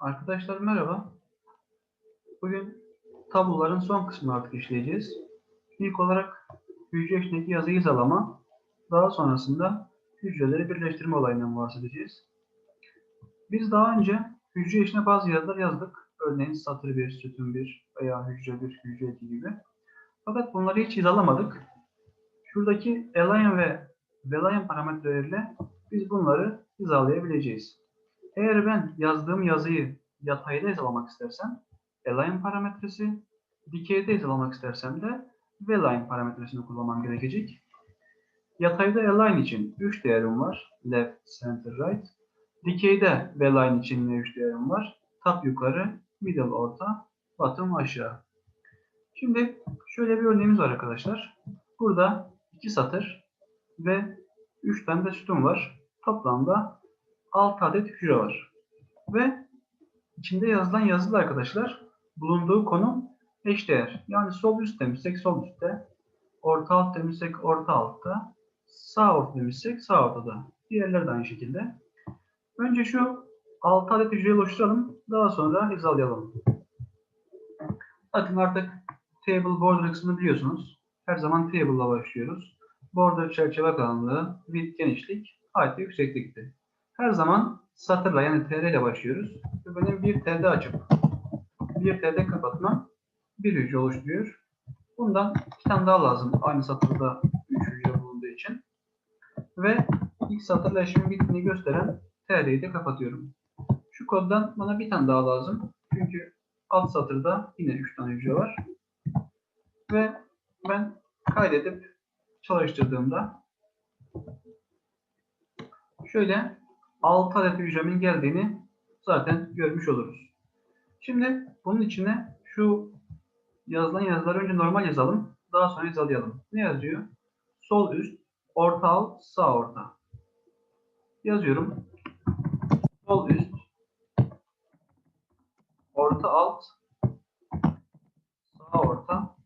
Arkadaşlar merhaba. Bugün tabloların son kısmını artık işleyeceğiz. İlk olarak hücre içindeki yazı hizalama, daha sonrasında hücreleri birleştirme olayından bahsedeceğiz. Biz daha önce hücre içine bazı yazılar yazdık. Örneğin satır 1, sütun 1 veya hücre 1, hücre 2 gibi. Fakat bunları hiç hizalamadık. Şuradaki align ve veline parametreleriyle biz bunları hizalayabileceğiz. Eğer ben yazdığım yazıyı yatayda hizalamak istersem align parametresi, dikeyde hizalamak istersem de veline parametresini kullanmam gerekecek. Yatayda align için 3 değerim var. Left, center, right. Dikeyde veline için yine 3 değerim var. Top yukarı, middle orta, bottom aşağı. Şimdi şöyle bir örneğimiz var arkadaşlar. Burada 2 satır ve 3 tane de sütun var. Toplamda 6 adet hücre var. Ve içinde yazılan yazılı arkadaşlar bulunduğu konum eşdeğer. Yani sol üst demişsek sol üstte, orta alt demişsek orta altta, sağ orta demişsek sağ ortada. Diğerleri de aynı şekilde. Önce şu 6 adet hücreyi oluşturalım. Daha sonra hizalayalım. Bakın artık table border kısmını biliyorsunuz. Her zaman table ile başlıyoruz. Border çerçeve kalınlığı, width genişlik, height yükseklikti. Her zaman satırla yani tr ile başlıyoruz. Ve benim bir td açıp bir td kapatmam bir hücre oluşturuyor. Bundan iki tane daha lazım. Aynı satırda 3 hücre bulunduğu için. Ve ilk satırla işimin bittiğini gösteren tr'yi de kapatıyorum. Şu koddan bana bir tane daha lazım. Çünkü alt satırda yine 3 tane hücre var. Ve ben kaydedip çalıştırdığımda şöyle 6 adet hücremin geldiğini zaten görmüş oluruz. Şimdi bunun içine şu yazılan yazıları önce normal yazalım. Daha sonra hizalayalım. Ne yazıyor? Sol üst, orta alt, sağ orta. Yazıyorum. Sol üst, orta alt, sağ orta.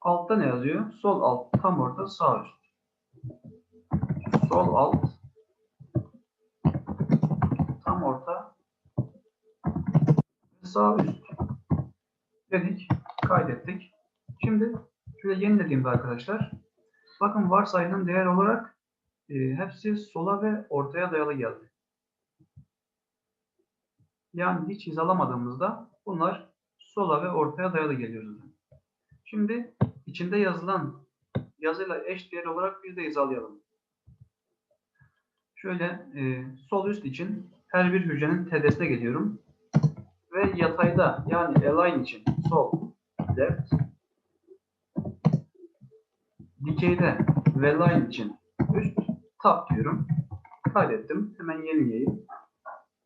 Altta ne yazıyor? Sol alt, tam orta, sağ üst. Sol alt, tam orta, sağ üst dedik, kaydettik. Şimdi şöyle yenilediğimde arkadaşlar, bakın varsayılan değer olarak e, hepsi sola ve ortaya dayalı geldi. Yani hiç hizalamadığımızda bunlar sola ve ortaya dayalı geliyor. Şimdi içinde yazılan yazıyla eş değer olarak bir de hizalayalım. Şöyle e, sol üst için her bir hücrenin TD'sine geliyorum. Ve yatayda yani align için sol left dikeyde ve line için üst top diyorum. Kaydettim. Hemen yenileyeyim.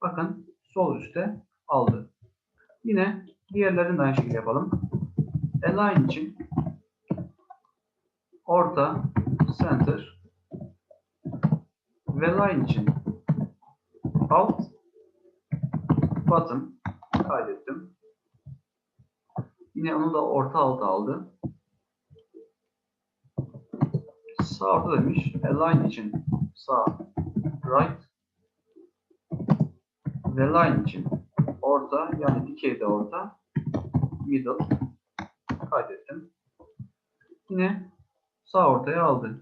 Bakın sol üstte aldı. Yine diğerlerini de aynı şekilde yapalım. Align için orta center ve line için alt bottom kaydettim. Yine onu da orta alta aldı. Sağ orta demiş. Align için sağ right ve line için orta yani dikeyde orta middle kaydettim. Yine sağ ortaya aldı.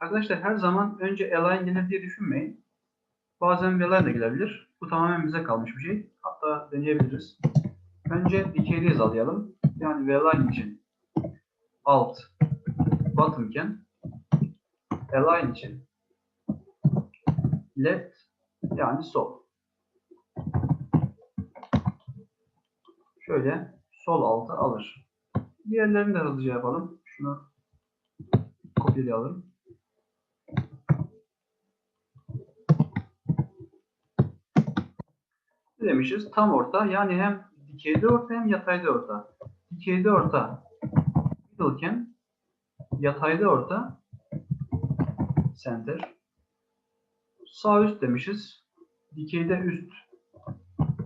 Arkadaşlar her zaman önce align gelir diye düşünmeyin. Bazen veline de gelebilir. Bu tamamen bize kalmış bir şey. Hatta deneyebiliriz. Önce dikeyde hizalayalım. Yani veline için alt bottom iken align için left yani sol. Şöyle sol altı alır. Diğerlerini de hızlıca yapalım. Şunu kopyalayalım. Ne demişiz? Tam orta yani hem dikeyde orta hem yatayda orta. Dikeyde orta middleken yatayda orta center. Sağ üst demişiz. Dikeyde üst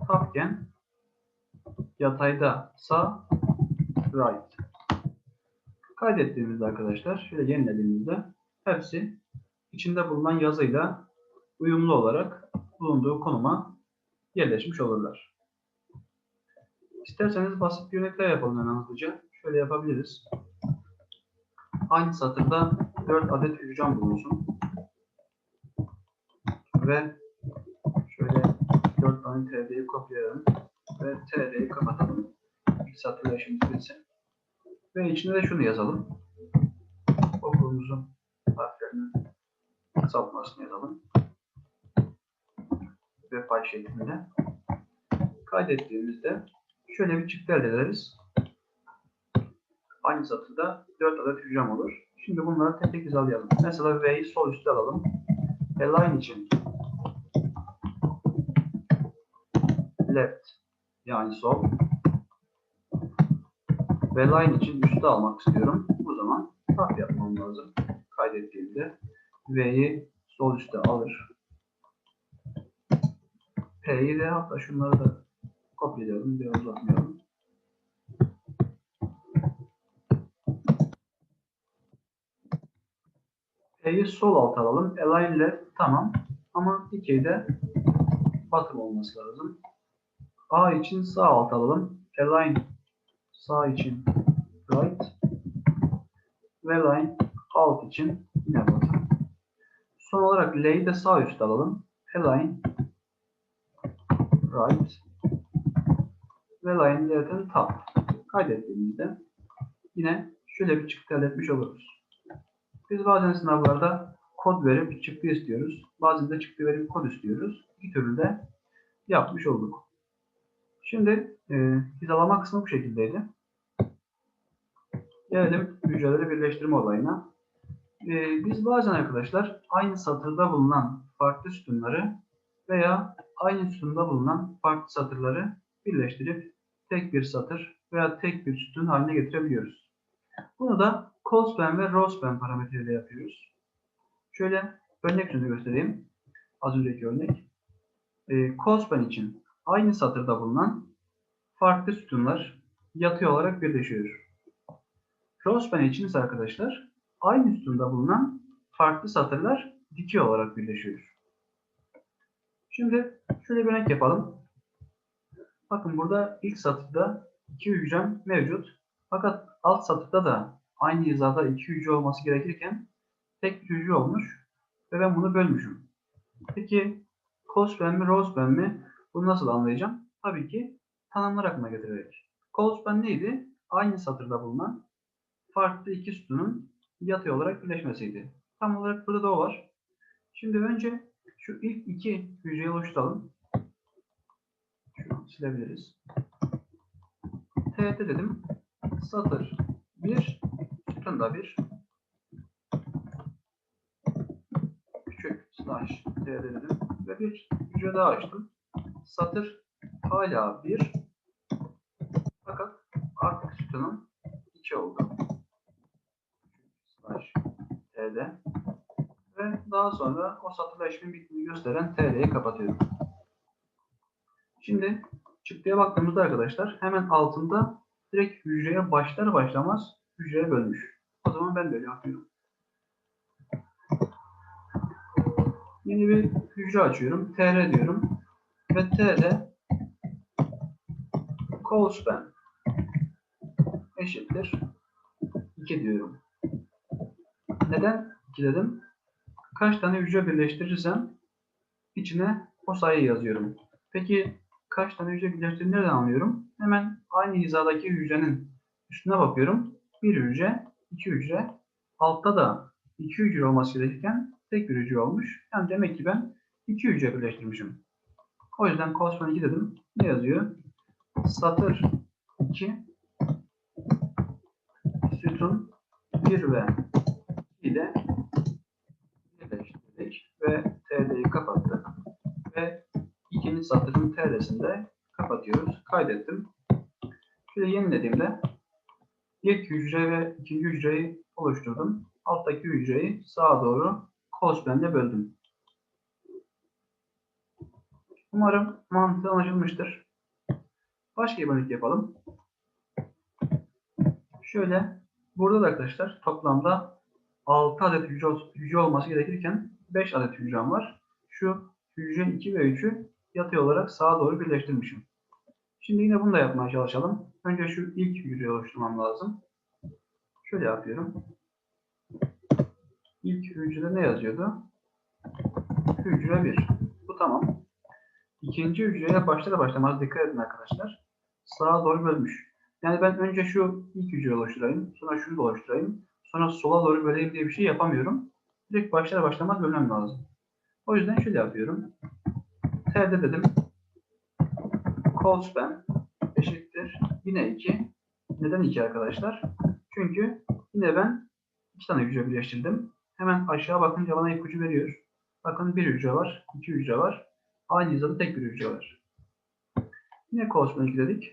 topken yatayda sağ right. Kaydettiğimizde arkadaşlar şöyle yenilediğimizde hepsi içinde bulunan yazıyla uyumlu olarak bulunduğu konuma yerleşmiş olurlar. İsterseniz basit bir örnek daha yapalım hemen hızlıca. Şöyle yapabiliriz. Aynı satırda 4 adet hücrem bulunsun. Ve şöyle 4 tane TD'yi kopyalayalım. Ve TD'yi kapatalım. İlk satırla işimiz bitsin. Ve içine de şunu yazalım. Okulumuzun harflerinin kısaltmasını yazalım. Ve fay şeklinde. Kaydettiğimizde şöyle bir çıktı elde ederiz. Aynı satırda 4 adet hücrem olur. Şimdi bunları tek tek hizalayalım. Mesela V'yi sol üstte alalım. Align için left yani sol ve line için üstte almak istiyorum. O zaman tap yapmam lazım. Kaydettiğimde V'yi sol üstte alır. P'yi de hatta şunları da kopyalayalım. Biraz uzatmayalım. P'yi sol alt alalım. Align left tamam. Ama dikeyde bottom olması lazım. A için sağ alt alalım. Align sağ için right ve line alt için yine bottom. Son olarak L'yi de sağ üst alalım. Align right ve line zaten top. Kaydettiğimizde yine şöyle bir çıktı elde etmiş oluruz. Biz bazen sınavlarda kod verip çıktı istiyoruz. Bazen de çıktı verip kod istiyoruz. İki türlü de yapmış olduk. Şimdi e, hizalama kısmı bu şekildeydi. Gelelim hücreleri birleştirme olayına. E, biz bazen arkadaşlar aynı satırda bulunan farklı sütunları veya aynı sütunda bulunan farklı satırları birleştirip tek bir satır veya tek bir sütun haline getirebiliyoruz. Bunu da colspan ve rowspan parametreleriyle yapıyoruz. Şöyle örnek yüzünü göstereyim. Az önceki örnek. E, colspan için aynı satırda bulunan farklı sütunlar yatay olarak birleşiyor. Rowspan için ise arkadaşlar aynı sütunda bulunan farklı satırlar dikey olarak birleşiyor. Şimdi şöyle bir örnek yapalım. Bakın burada ilk satırda iki hücrem mevcut. Fakat alt satırda da aynı hizada iki hücre olması gerekirken tek bir hücre olmuş ve ben bunu bölmüşüm. Peki cospan mi rowspan mi? Bunu nasıl anlayacağım? Tabii ki tanımlar aklına getirerek. Cospan neydi? Aynı satırda bulunan farklı iki sütunun yatay olarak birleşmesiydi. Tam olarak burada da o var. Şimdi önce şu ilk iki hücreyi oluşturalım. Şunu silebiliriz. TT dedim. Satır 1, sütun da 1. Küçük slash TT dedim. Ve bir hücre daha açtım. Satır hala 1. Fakat artık sütunun 2 oldu. Slash TD. Ve daha sonra o satırla işlemin bittiğini gösteren TD'yi kapatıyorum. Şimdi çıktıya baktığımızda arkadaşlar hemen altında direkt hücreye başlar başlamaz hücreye bölmüş. O zaman ben de öyle yapıyorum. Yeni bir hücre açıyorum. TR diyorum. Ve TR colspan eşittir 2 diyorum. Neden 2 dedim? Kaç tane hücre birleştirirsem içine o sayıyı yazıyorum. Peki kaç tane hücre birleştirdiğini nereden anlıyorum? Hemen aynı hizadaki hücrenin üstüne bakıyorum. Bir hücre, iki hücre. Altta da iki hücre olması gerekirken tek bir hücre olmuş. Yani demek ki ben iki hücre birleştirmişim. O yüzden cospan 2 dedim. Ne yazıyor? Satır 2 sütun 1 ve 2 ile ve TD'yi kapattık ve ikinci satırın TR'sini de kapatıyoruz. Kaydettim. Şöyle yenilediğimde ilk hücre ve ikinci hücreyi oluşturdum. Alttaki hücreyi sağa doğru cospen'le böldüm. Umarım mantığı anlaşılmıştır. Başka bir örnek yapalım. Şöyle burada da arkadaşlar toplamda 6 adet hücre olması gerekirken 5 adet hücrem var. Şu hücre 2 ve 3'ü yatay olarak sağa doğru birleştirmişim. Şimdi yine bunu da yapmaya çalışalım. Önce şu ilk hücreyi oluşturmam lazım. Şöyle yapıyorum. İlk hücrede ne yazıyordu? Hücre 1. Bu tamam. İkinci hücreye başlar başlamaz dikkat edin arkadaşlar. Sağa doğru bölmüş. Yani ben önce şu ilk hücreyi oluşturayım. Sonra şunu da oluşturayım. Sonra sola doğru böleyim diye bir şey yapamıyorum. Direkt başlar başlamaz bölmem lazım. O yüzden şöyle yapıyorum. T'de dedim. Colspan eşittir. Yine 2. Neden 2 arkadaşlar? Çünkü yine ben iki tane hücre birleştirdim. Hemen aşağı bakınca bana ipucu veriyor. Bakın bir hücre var, iki hücre var. Aynı hizada tek bir hücre var. Yine Colspan 2 dedik.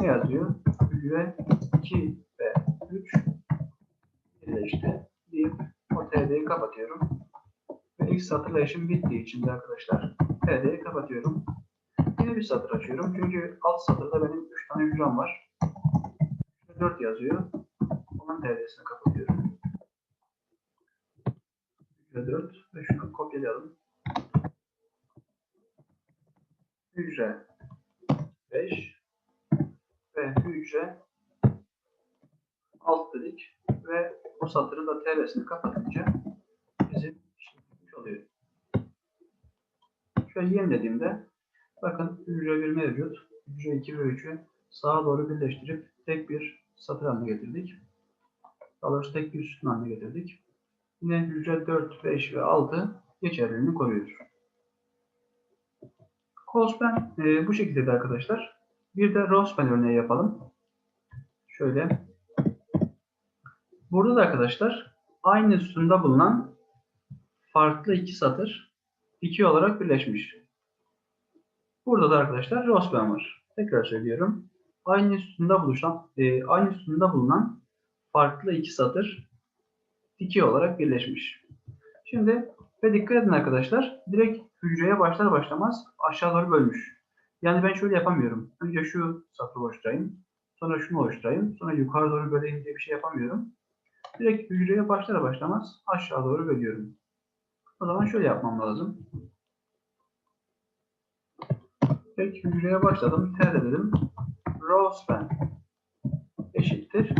Ne yazıyor? Hücre 2 ve 3 birleşti. Deyip o TD'yi kapatıyorum. Ve ilk satırla işim bittiği için de arkadaşlar TD'yi kapatıyorum. Yine bir satır açıyorum. Çünkü alt satırda benim 3 tane hücrem var. 4 yazıyor. Onun TD'sini kapatıyorum. Hücre 4 ve şunu kopyalayalım. Hücre 5 ve hücre alt dedik ve o satırın da TL'sini kapatınca bizim işimiz oluyor. Şöyle yenilediğimde bakın hücre 1 mevcut. Hücre 2 ve 3'ü sağa doğru birleştirip tek bir satır haline getirdik. Daha tek bir sütun haline getirdik. Yine hücre 4, 5 ve 6 geçerliliğini koruyor. Colespan e, bu şekilde de arkadaşlar. Bir de Rospan örneği yapalım. Şöyle. Burada da arkadaşlar aynı sütunda bulunan farklı iki satır iki olarak birleşmiş. Burada da arkadaşlar Rosban var. Tekrar söylüyorum. Aynı sütunda buluşan, e, aynı sütunda bulunan farklı iki satır iki olarak birleşmiş. Şimdi ve dikkat edin arkadaşlar. Direkt hücreye başlar başlamaz aşağı doğru bölmüş. Yani ben şöyle yapamıyorum. Önce şu satırı oluşturayım. Sonra şunu oluşturayım. Sonra yukarı doğru böleyim diye bir şey yapamıyorum. Direkt hücreye başlar başlamaz aşağı doğru bölüyorum. O zaman şöyle yapmam lazım. Tek hücreye başladım. T dedim. Row span eşittir.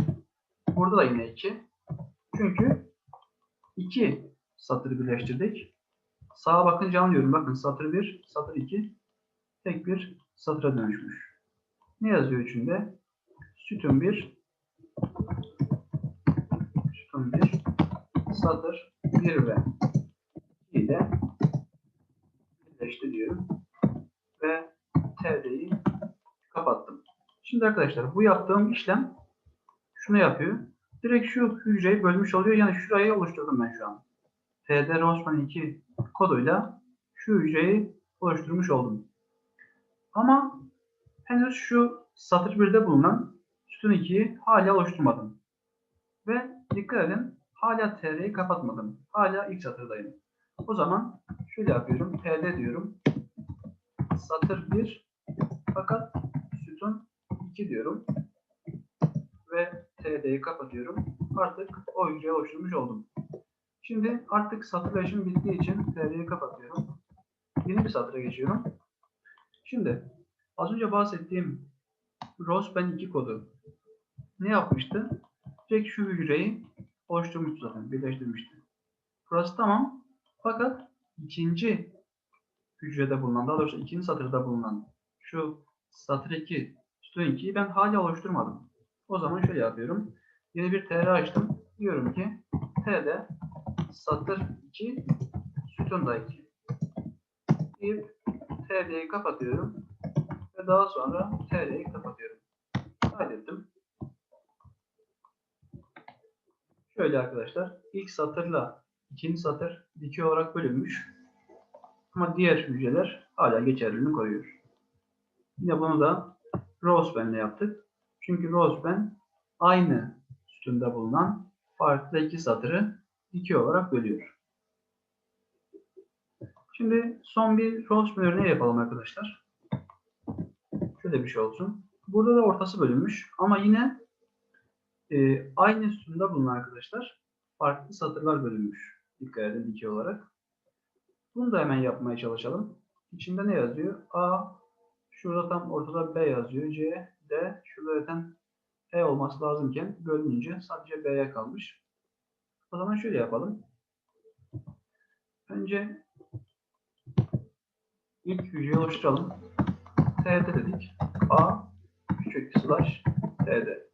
Burada da yine 2. Çünkü 2 satırı birleştirdik. Sağa bakınca anlıyorum. Bakın satır 1, satır 2 tek bir satıra dönüşmüş. Ne yazıyor içinde? Sütun 1 sütun 1 satır 1 ve 2 ile birleşti diyorum. Ve TD'yi kapattım. Şimdi arkadaşlar bu yaptığım işlem şunu yapıyor. Direkt şu hücreyi bölmüş oluyor. Yani şurayı oluşturdum ben şu an. TD Rosman 2 koduyla şu hücreyi oluşturmuş oldum. Ama henüz şu satır 1'de bulunan sütun 2'yi hala oluşturmadım. Ve dikkat edin hala TR'yi kapatmadım. Hala ilk satırdayım. O zaman şöyle yapıyorum. TD diyorum. Satır 1 fakat sütun 2 diyorum. Ve TD'yi kapatıyorum. Artık o hücreyi oluşturmuş oldum. Şimdi artık satır işim bittiği için TD'yi kapatıyorum. Yeni bir satıra geçiyorum. Şimdi az önce bahsettiğim Rosben 2 kodu ne yapmıştı? Direkt şu hücreyi oluşturmuştu zaten, birleştirmişti. Burası tamam. Fakat ikinci hücrede bulunan, daha doğrusu ikinci satırda bulunan şu satır 2, sütun 2'yi ben hala oluşturmadım. O zaman şöyle yapıyorum. Yeni bir tr açtım. Diyorum ki t'de satır 2, sütun da 2. Deyip TD'yi kapatıyorum. Ve daha sonra TD'yi kapatıyorum. Kaydettim. Şöyle arkadaşlar. ilk satırla ikinci satır dikey olarak bölünmüş. Ama diğer hücreler hala geçerliliğini koruyor. Yine bunu da Rosepen'le yaptık. Çünkü Rosepen aynı sütunda bulunan farklı iki satırı dikey olarak bölüyor. Şimdi son bir Rosepen örneği yapalım arkadaşlar. Şöyle bir şey olsun. Burada da ortası bölünmüş ama yine e, aynı sütunda bulunan arkadaşlar farklı satırlar bölünmüş. Dikkat edin dikey olarak. Bunu da hemen yapmaya çalışalım. içinde ne yazıyor? A şurada tam ortada B yazıyor. C, D şurada zaten E olması lazımken bölününce sadece B'ye kalmış. O zaman şöyle yapalım. Önce ilk hücreyi oluşturalım. TD dedik. A küçük slash TD.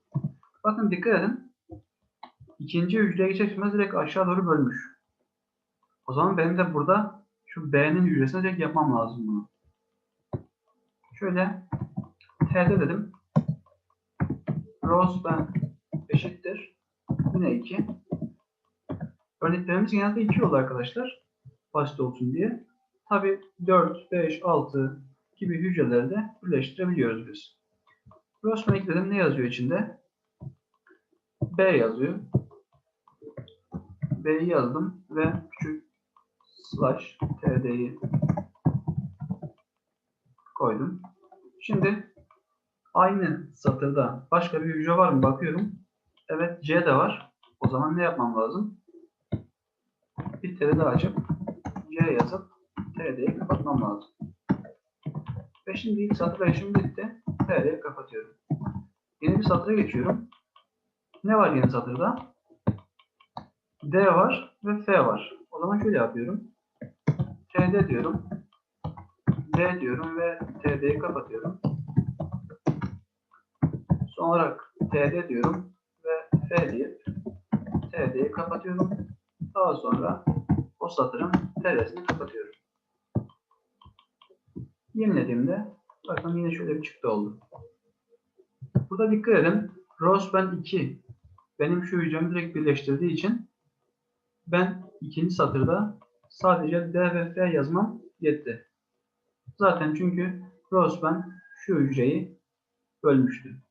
Bakın dikkat edin. İkinci hücreye geçerken direkt aşağı doğru bölmüş. O zaman benim de burada şu B'nin hücresine direkt yapmam lazım bunu. Şöyle TD dedim. Rows ben eşittir. Yine 2. Örneklerimiz genelde 2 oldu arkadaşlar. Basit olsun diye. Tabi 4, 5, 6 gibi hücreleri de birleştirebiliyoruz biz. Rows ben ekledim. Ne yazıyor içinde? B yazıyor. B'yi yazdım ve küçük slash td'yi koydum. Şimdi aynı satırda başka bir hücre var mı bakıyorum. Evet C de var. O zaman ne yapmam lazım? Bir td daha açıp C yazıp td'yi kapatmam lazım. Ve şimdi ilk satır işim bitti. td'yi kapatıyorum. Yeni bir satıra geçiyorum. Ne var yeni satırda? D var ve F var. O zaman şöyle yapıyorum. TD diyorum. D diyorum ve TD'yi kapatıyorum. Son olarak TD diyorum ve F deyip TD'yi kapatıyorum. Daha sonra o satırın TD'sini kapatıyorum. Yenilediğimde bakın yine şöyle bir çıktı oldu. Burada dikkat edin. Rows ben 2 benim şu hücremi direkt birleştirdiği için ben ikinci satırda sadece D ve F yazmam yetti. Zaten çünkü Rosben şu hücreyi bölmüştü.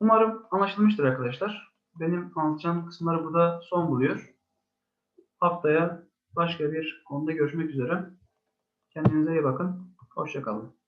Umarım anlaşılmıştır arkadaşlar. Benim anlatacağım kısımları burada son buluyor. Haftaya başka bir konuda görüşmek üzere. Kendinize iyi bakın. Hoşçakalın.